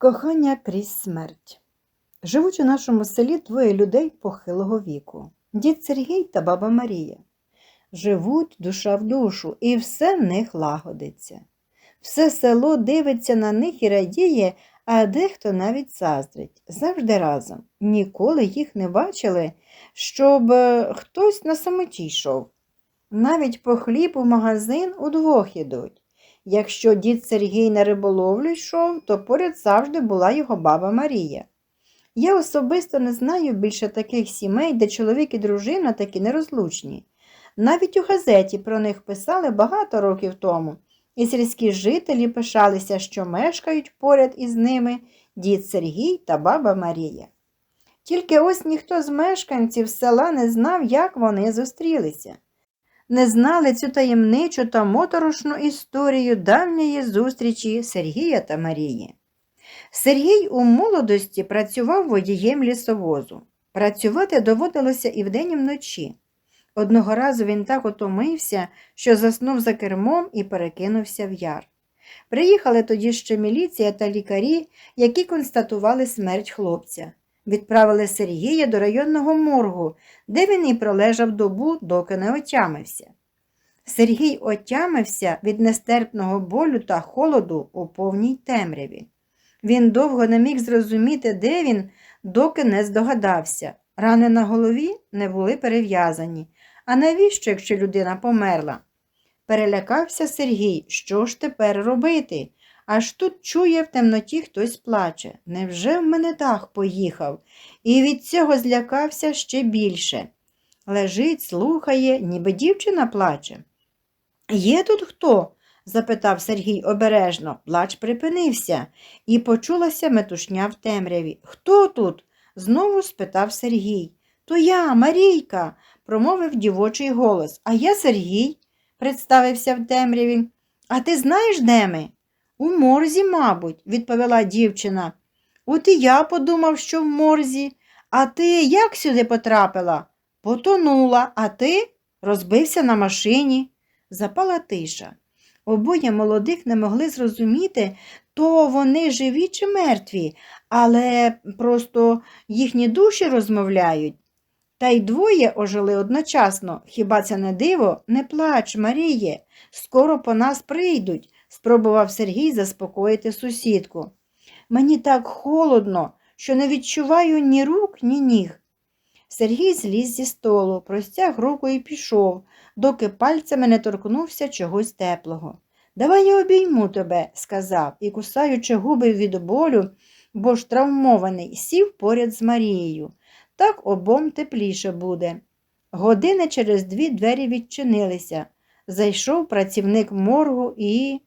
Кохання крізь смерть. Живуть у нашому селі двоє людей похилого віку дід Сергій та баба Марія. Живуть душа в душу, і все в них лагодиться. Все село дивиться на них і радіє, а дехто навіть заздрить. Завжди разом. Ніколи їх не бачили, щоб е, хтось на самоті йшов. Навіть по хліб у магазин удвох ідуть. Якщо дід Сергій на риболовлю йшов, то поряд завжди була його баба Марія. Я особисто не знаю більше таких сімей, де чоловік і дружина такі нерозлучні. Навіть у газеті про них писали багато років тому, і сільські жителі пишалися, що мешкають поряд із ними дід Сергій та баба Марія. Тільки ось ніхто з мешканців села не знав, як вони зустрілися не знали цю таємничу та моторошну історію давньої зустрічі Сергія та Марії. Сергій у молодості працював водієм лісовозу. Працювати доводилося і вдень, і вночі. Одного разу він так отомився, що заснув за кермом і перекинувся в яр. Приїхали тоді ще міліція та лікарі, які констатували смерть хлопця. Відправили Сергія до районного моргу, де він і пролежав добу, доки не отямився. Сергій отямився від нестерпного болю та холоду у повній темряві. Він довго не міг зрозуміти, де він, доки не здогадався. Рани на голові не були перев'язані. А навіщо, якщо людина померла? Перелякався Сергій, що ж тепер робити? Аж тут чує в темноті хтось плаче. Невже в мене дах поїхав? І від цього злякався ще більше. Лежить, слухає, ніби дівчина плаче. Є тут хто? запитав Сергій обережно. Плач припинився, і почулася метушня в темряві. Хто тут? знову спитав Сергій. То я, Марійка, промовив дівочий голос. А я Сергій, представився в темряві. А ти знаєш, де ми? У морзі, мабуть, відповіла дівчина. От і я подумав, що в морзі. А ти як сюди потрапила? Потонула, а ти розбився на машині. Запала тиша. Обоє молодих не могли зрозуміти, то вони живі чи мертві, але просто їхні душі розмовляють. Та й двоє ожили одночасно. Хіба це не диво? Не плач, Маріє, скоро по нас прийдуть, спробував Сергій заспокоїти сусідку. Мені так холодно, що не відчуваю ні рук, ні ніг. Сергій зліз зі столу, простяг руку і пішов, доки пальцями не торкнувся чогось теплого. Давай я обійму тебе, сказав, і, кусаючи губи від болю, бо ж травмований, сів поряд з Марією. Так обом тепліше буде. Години через дві двері відчинилися. Зайшов працівник моргу і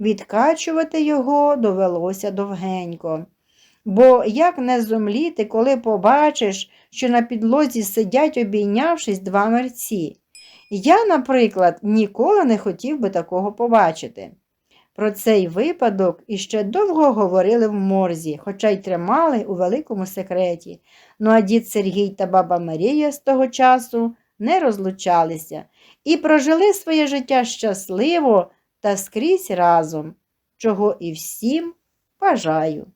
відкачувати його довелося довгенько. Бо як не зумліти, коли побачиш, що на підлозі сидять, обійнявшись два мерці. Я, наприклад, ніколи не хотів би такого побачити. Про цей випадок іще довго говорили в морзі, хоча й тримали у великому секреті. Ну а дід Сергій та баба Марія з того часу не розлучалися і прожили своє життя щасливо та скрізь разом, чого і всім бажаю.